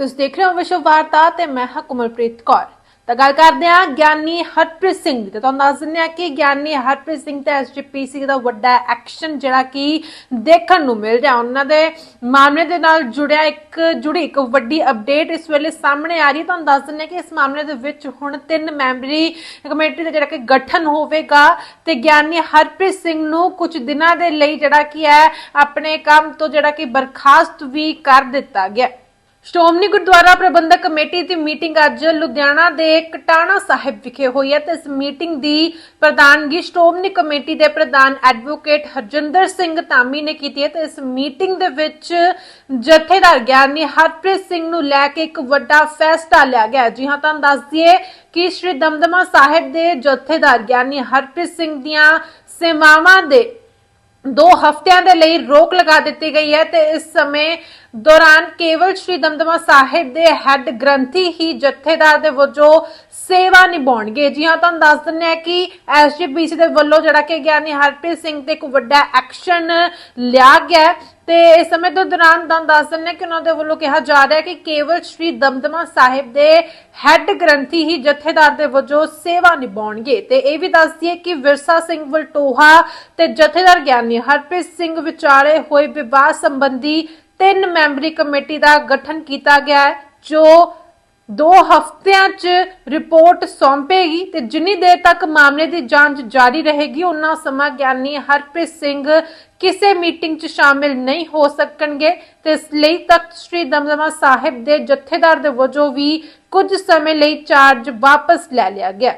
ਤੁਸੀਂ ਦੇਖ ਰਹੇ ਹੋ ਵਿਸ਼ਵ ਵਾਰਤਾ ਤੇ ਮੈਂ ਹਾਂ ਕੁਮਲਪ੍ਰੀਤ ਕੌਰ। ਤਾਂ ਗੱਲ ਕਰਦੇ ਹਾਂ ਗਿਆਨੀ ਹਰਪ੍ਰੀਤ ਸਿੰਘ ਦੀ। ਤੇ ਤੁਹਾਨੂੰ ਦੱਸ ਦਿੰਦੇ ਆ ਕਿ ਗਿਆਨੀ ਹਰਪ੍ਰੀਤ ਸਿੰਘ ਤੇ ਐਸਜੀਪੀਸੀ ਦਾ ਵੱਡਾ ਐਕਸ਼ਨ ਜਿਹੜਾ ਕਿ ਦੇਖਣ ਨੂੰ ਮਿਲ ਰਿਹਾ। ਉਹਨਾਂ ਦੇ ਮਾਮਲੇ ਦੇ ਨਾਲ ਜੁੜਿਆ ਇੱਕ, ਜੁੜੀ ਇੱਕ ਵੱਡੀ ਅਪਡੇਟ ਇਸ ਵੇਲੇ ਸਾਹਮਣੇ ਆ ਰਹੀ ਹੈ। ਤੁਹਾਨੂੰ ਦੱਸ ਦਿੰਦੇ ਹਾਂ ਕਿ ਇਸ ਮਾਮਲੇ ਦੇ ਵਿੱਚ ਹੁਣ ਤਿੰਨ ਮੈਂਬਰੀ ਕਮੇਟੀ ਦਾ ਜਿਹੜਾ ਕਿ ਗਠਨ ਹੋਵੇਗਾ ਤੇ ਗਿਆਨੀ ਹਰਪ੍ਰੀਤ ਸਿੰਘ ਨੂੰ ਕੁਝ ਦਿਨਾਂ ਦੇ ਲਈ ਜਿਹੜਾ ਕਿ ਹੈ, ਆਪਣੇ ਕੰਮ ਤੋਂ ਜਿਹੜਾ ਕਿ ਬਰਖਾਸਤ ਵੀ ਕਰ ਦਿੱਤਾ ਗਿਆ। ਸ਼੍ਰੋਮਣੀ ਗੁਰਦੁਆਰਾ ਪ੍ਰਬੰਧਕ ਕਮੇਟੀ ਦੀ ਮੀਟਿੰਗ ਅੱਜ ਲੁਧਿਆਣਾ ਦੇ ਕਟਾਣਾ ਸਾਹਿਬ ਵਿਖੇ ਹੋਈ ਹੈ ਤੇ ਇਸ ਮੀਟਿੰਗ ਦੀ ਪ੍ਰਧਾਨਗੀ ਸ਼੍ਰੋਮਣੀ ਕਮੇਟੀ ਦੇ ਪ੍ਰਧਾਨ ਐਡਵੋਕੇਟ ਹਰਜਿੰਦਰ ਸਿੰਘ ਧਾਮੀ ਨੇ ਕੀਤੀ ਹੈ ਤੇ ਇਸ ਮੀਟਿੰਗ ਦੇ ਵਿੱਚ ਜਥੇਦਾਰ ਗਿਆਨੀ ਹਰਪ੍ਰੀਤ ਸਿੰਘ ਨੂੰ ਲੈ ਕੇ ਇੱਕ ਵੱਡਾ ਫੈਸਲਾ ਲਿਆ ਗਿਆ ਜੀ ਹਾਂ, ਤੁਹਾਨੂੰ ਦੱਸ ਦਈਏ ਕਿ ਸ਼੍ਰੀ ਦਮਦਮਾ ਸਾਹਿਬ ਦੇ ਜਥੇਦਾਰ ਗਿਆਨੀ ਹਰਪ੍ਰੀਤ ਸਿੰਘ ਦੀਆਂ ਸੇਵਾਵਾਂ ਦੇ ਦੋ ਹਫ਼ਤਿਆਂ ਦੇ ਲਈ ਰੋਕ ਲਗਾ ਦਿੱਤੀ ਗਈ ਹੈ ਤੇ ਇਸ ਸਮੇਂ ਦੌਰਾਨ ਕੇਵਲ ਸ਼੍ਰੀ ਦਮਦਮਾ ਸਾਹਿਬ ਦੇ ਹੈੱਡ ਗ੍ਰੰਥੀ ਹੀ ਜਥੇਦਾਰ ਦੇ ਵਜੋਂ ਸੇਵਾ ਨਿਭਾਉਣਗੇ। ਜੀ ਹਾਂ, ਤੁਹਾਨੂੰ ਦੱਸ ਦਿੰਦੇ ਆ ਕਿ ਐਸਜੀਪੀਸੀ ਦੇ ਵੱਲੋਂ ਜਿਹੜਾ ਕਿ ਗਿਆਨੀ ਹਰਪ੍ਰੀਤ ਸਿੰਘ ਤੇ ਇੱਕ ਵੱਡਾ ਐਕਸ਼ਨ ਲਿਆ ਗਿਆ ਤੇ ਇਸ ਸਮੇਂ ਦੇ ਦੌਰਾਨ ਤੁਹਾਨੂੰ ਦੱਸ ਕਿ ਉਹਨਾਂ ਦੇ ਵੱਲੋਂ ਕਿਹਾ ਜਾ ਰਿਹਾ ਹੈ ਕਿ ਕੇਵਲ ਸ਼੍ਰੀ ਦਮਦਮਾ ਸਾਹਿਬ ਦੇ ਹੈੱਡ ਗ੍ਰੰਥੀ ਹੀ ਜਥੇਦਾਰ ਦੇ ਵਜੋਂ ਸੇਵਾ ਨਿਭਾਉਣਗੇ। ਤੇ ਇਹ ਵੀ ਦੱਸ ਦਈਏ ਕਿ ਵਿਰਸਾ ਸਿੰਘ ਵਲਟੋਹਾ ਤੇ ਜਥੇਦਾਰ ਗਿਆਨੀ ਹਰਪ੍ਰੀਤ ਸਿੰਘ ਵਿਚਾਲੇ ਹੋਏ ਵਿਵਾਦ ਸੰਬੰਧੀ ਤਿੰਨ ਮੈਂਬਰੀ ਕਮੇਟੀ ਦਾ ਗਠਨ ਕੀਤਾ ਗਿਆ ਹੈ, ਜੋ ਦੋ ਹਫ਼ਤਿਆਂ 'ਚ ਰਿਪੋਰਟ ਸੌਂਪੇਗੀ ਤੇ ਜਿੰਨੀ ਦੇਰ ਤੱਕ ਮਾਮਲੇ ਦੀ ਜਾਂਚ ਜਾਰੀ ਰਹੇਗੀ, ਉਹਨਾਂ ਸਮਾਂ ਗਿਆਨੀ ਹਰਪ੍ਰੀਤ ਸਿੰਘ ਕਿਸੇ ਮੀਟਿੰਗ 'ਚ ਸ਼ਾਮਿਲ ਨਹੀਂ ਹੋ ਸਕਣਗੇ। ਤੇ ਇਸ ਲਈ ਤਖਤ ਸ੍ਰੀ ਦਮਦਮਾ ਸਾਹਿਬ ਦੇ ਜਥੇਦਾਰ ਦੇ ਵਜੋਂ ਵੀ ਕੁਝ ਸਮੇਂ ਲਈ ਚਾਰਜ ਵਾਪਸ ਲੈ ਲਿਆ ਗਿਆ।